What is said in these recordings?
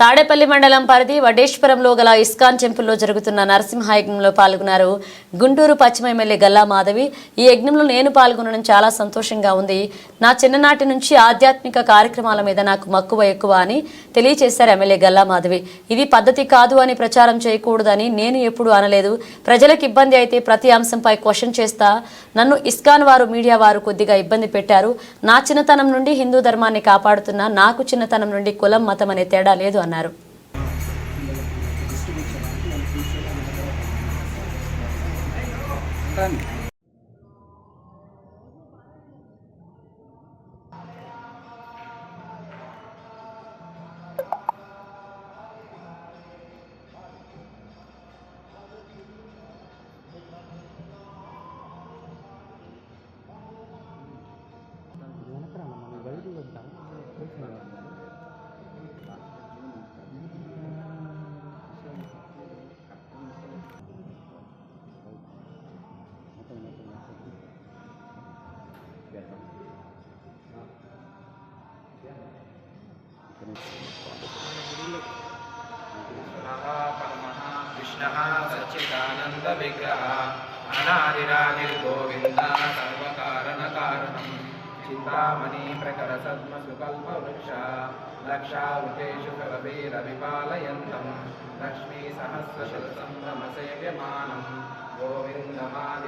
తాడేపల్లి మండలం పరిధి వడేశ్వరంలో గల ఇస్కాన్ టెంపుల్లో జరుగుతున్న నరసింహ యజ్ఞంలో పాల్గొన్నారు గుంటూరు పశ్చిమ ఎమ్మెల్యే గల్లా మాధవి. ఈ యజ్ఞంలో నేను పాల్గొనడం చాలా సంతోషంగా ఉంది. నా చిన్ననాటి నుంచి ఆధ్యాత్మిక కార్యక్రమాల మీద నాకు మక్కువ ఎక్కువ అని తెలియజేశారు ఎమ్మెల్యే గల్లా మాధవి. ఇది పద్ధతి కాదు అని ప్రచారం చేయకూడదని నేను ఎప్పుడూ అనలేదు. ప్రజలకు ఇబ్బంది అయితే ప్రతి అంశంపై క్వశ్చన్ చేస్తా. నన్ను ఇస్కాన్ వారు మీడియా వారు కొద్దిగా ఇబ్బంది పెట్టారు. నా చిన్నతనం నుండి హిందూ ధర్మాన్ని కాపాడుతున్నా నాకు చిన్నతనం నుండి కులం మతం అనే తేడా లేదు అన్నారు कृष्णः सच्चिदानन्दविग्रहः अनादिरादिर्गोविन्दः सर्वकारणकारणम् चिन्तामणि प्रकरसद्मसुकल्पवृक्षः लक्षावृतेषु कलभिरविपालयन्तम् लक्ष्मीसहस्रशतसम्भ्रमसेव्यमानम् गोविन्दमादि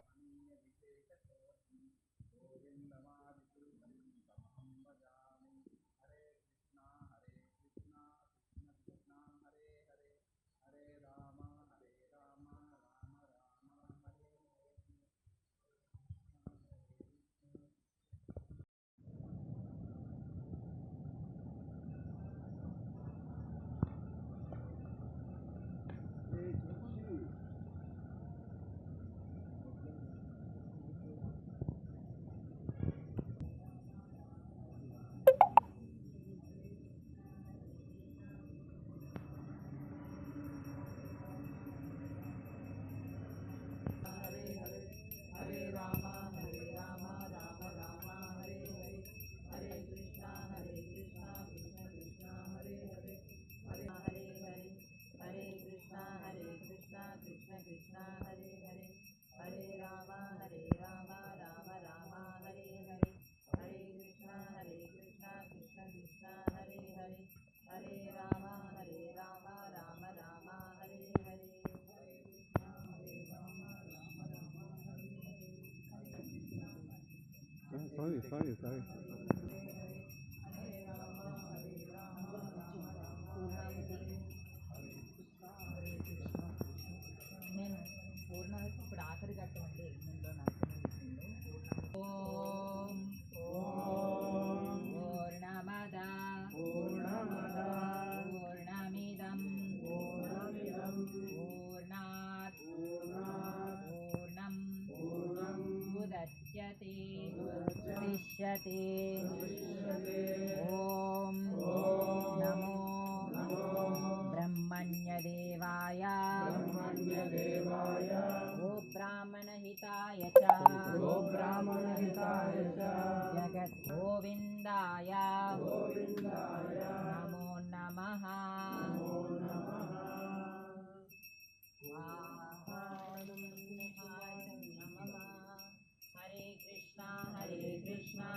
Sorry. నేను పూర్ణ ఇప్పుడు ఆఖరి అండి యజ్ఞంలో నరసింహ ఓం भविष्यति।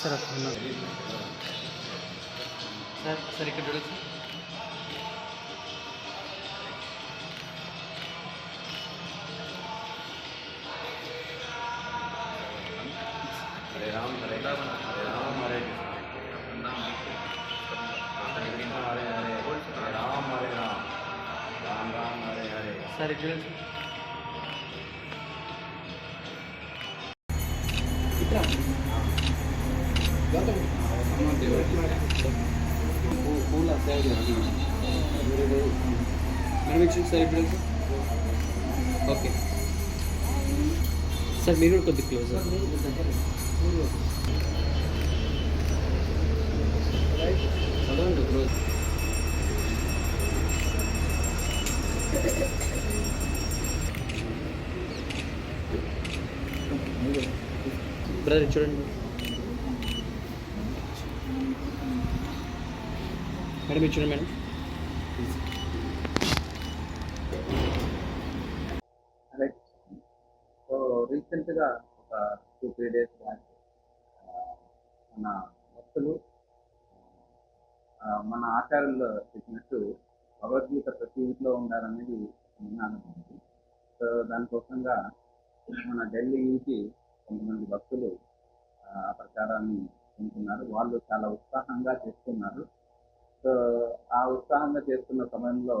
Sir sir sir ఇక్కడ చూడండి హరే రామ హరే राम హరే राम హరే राम హరే రామ హరే రామ రామ రామ హరే హరే సార్ ఇక్కడ చూడండి పూల సేవ సార్ ఇప్పుడు ఓకే సార్ మీరు కూడా కొద్దిగా క్లోజ్ చదవండి క్లోజ్ బ్రదర్ చూడండి. మేడం. ఇచ్చిన చూడండి మేడం సో రీసెంట్గా ఒక టూ త్రీ డేస్ బ్యాక్ మన భక్తులు మన ఆచారంలో చెప్పినట్టు భగవద్గీత ప్రతి ఇంట్లో ఉండాలనేది విన్నాను సో దానికోసంగా మన ఢిల్లీ నుంచి కొంతమంది భక్తులు ఆ ప్రచారాన్ని వింటున్నారు వాళ్ళు చాలా ఉత్సాహంగా చేస్తున్నారు. ఆ ఉత్సాహంగా చేస్తున్న సమయంలో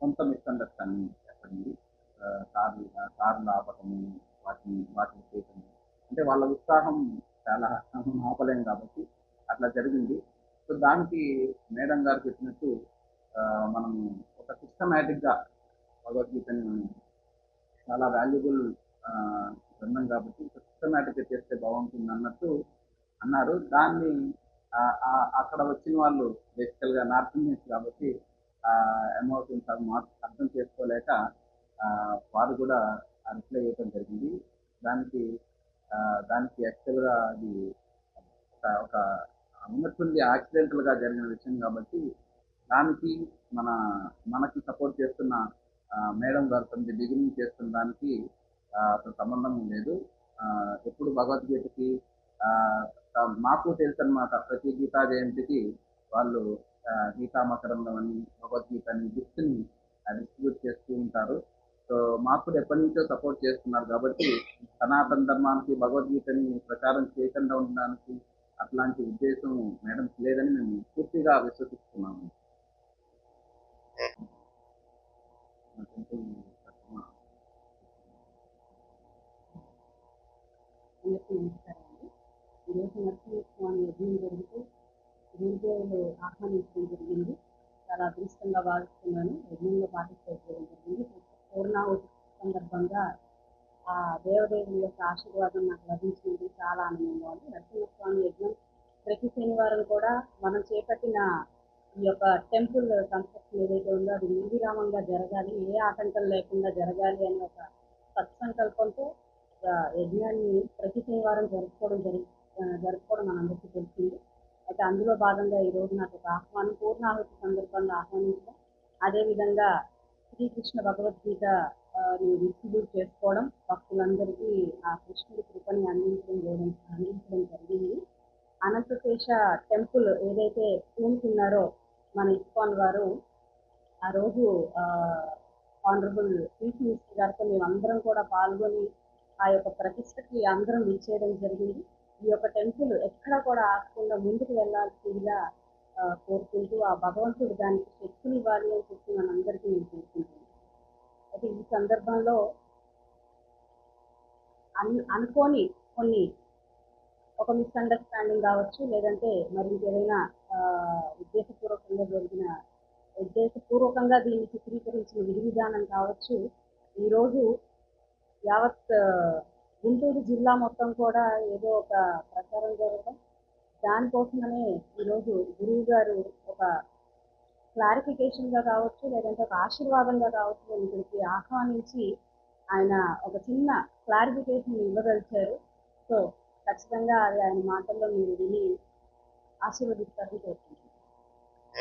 కొంత మిస్అండర్స్టాండింగ్ ఏర్పడింది. కార్లు కార్లు ఆపటము వాటిని వాటిని చేయటము అంటే వాళ్ళ ఉత్సాహం చాలా ఆపలేం కాబట్టి అట్లా జరిగింది. సో దానికి మేడం గారు చెప్పినట్టు మనం ఒక సిస్టమేటిక్గా భగవద్గీతని మనం చాలా వాల్యుబుల్ గ్రంథం కాబట్టి సిస్టమేటిక్గా చేస్తే బాగుంటుంది అన్నట్టు అన్నారు. దాన్ని అక్కడ వచ్చిన వాళ్ళు బేసికల్గా నార్త్ ఇండియన్స్ కాబట్టి ఎమోషన్స్ అర్థం చేసుకోలేక ఆ, వారు కూడా రిప్లై చేయడం జరిగింది. దానికి దానికి దానికి యాక్చువల్గా అది ఒక ఉన్నటువంటి ఉన్నట్టుండి యాక్సిడెంటల్గా జరిగిన విషయం కాబట్టి దానికి మన మనకి సపోర్ట్ చేస్తున్న మేడం గారు తొమ్మిది బిగినింగ్ చేస్తున్న దానికి అసలు సంబంధం లేదు. ఎప్పుడు భగవద్గీతకి ఆ, మాకు తెలుసు అనమాట ప్రతి గీతా జయంతికి వాళ్ళు గీతా మకరంలో అని భగవద్గీతని గిఫ్ట్ని డిస్ట్రిబ్యూట్ చేస్తూ ఉంటారు సో మాకు కూడా ఎప్పటి నుంచో సపోర్ట్ చేస్తున్నారు కాబట్టి సనాతన ధర్మానికి భగవద్గీతని ప్రచారం చేయకుండా ఉండడానికి అట్లాంటి ఉద్దేశం మేడం లేదని మేము పూర్తిగా విశ్వసిస్తున్నాము Thank you. అందరికీ ఈరోజు నరసింహస్వామి యజ్ఞం జరుగుతూ గురుదేవులు ఆహ్వానించడం జరిగింది. చాలా అదృష్టంగా భావిస్తున్నాను. యజ్ఞంలో పార్టిసిపేట్ చేయడం జరిగింది. పూర్ణావతి సందర్భంగా ఆ దేవదేవుని యొక్క ఆశీర్వాదం నాకు లభించినందుకు చాలా ఆనందంగా ఉంది. నరసింహస్వామి యజ్ఞం ప్రతి శనివారం కూడా మనం చేపట్టిన ఈ యొక్క టెంపుల్ కన్స్ట్రక్షన్ ఏదైతే ఉందో అది నిర్విరామంగా జరగాలి ఏ ఆటంకం లేకుండా జరగాలి అనే ఒక సత్సంకల్పంతో యజ్ఞాన్ని ప్రతి శనివారం జరుపుకోవడం జరిగింది. జరుపుకోవడం మనందరికీ తెలిసింది. అయితే అందులో భాగంగా ఈ రోజు నాకు ఒక ఆహ్వానం పూర్ణాహుతి సందర్భంగా ఆహ్వానించడం. అదేవిధంగా శ్రీకృష్ణ భగవద్గీత డిస్ట్రిబ్యూట్ చేసుకోవడం భక్తులందరికీ ఆ కృష్ణుడి కృపని అందించడం అందించడం జరిగింది. అనంతశేష టెంపుల్ ఏదైతే పూనుకున్నారో మన ఇస్కాన్ వారు ఆ రోజు ఆనరబుల్ చీఫ్ మినిస్టర్ గారితో మేమందరం అందరం కూడా పాల్గొని ఆ యొక్క ప్రతిష్టకి అందరం విచ్చేయడం జరిగింది. ఈ యొక్క టెంపుల్ ఎక్కడ కూడా ఆగకుండా ముందుకు వెళ్ళాల్సిందిగా కోరుకుంటూ ఆ భగవంతుడు దానికి శక్తిని ఇవ్వాలి అని చెప్పి మనందరికీ నేను కోరుకుంటున్నాను. అయితే ఈ సందర్భంలో అన్ అనుకోని కొన్ని ఒక మిస్అండర్స్టాండింగ్ కావచ్చు లేదంటే మరి ఇంకేదైనా ఉద్దేశపూర్వకంగా జరిగిన ఉద్దేశపూర్వకంగా దీన్ని చిత్రీకరించిన విధి విధానం కావచ్చు. ఈరోజు యావత్ గుంటూరు జిల్లా మొత్తం కూడా ఏదో ఒక ప్రచారం జరగడం. దానికోసమనే ఈరోజు గురువు గారు ఒక క్లారిఫికేషన్గా కావచ్చు లేదంటే ఒక ఆశీర్వాదంగా కావచ్చు నేను ఇక్కడికి ఆహ్వానించి ఆయన ఒక చిన్న క్లారిఫికేషన్ ఇవ్వగలిచారు. సో ఖచ్చితంగా అది ఆయన మాటల్లో మీరు విని ఆశీర్వదిస్తారని కోరుకుంటున్నాను.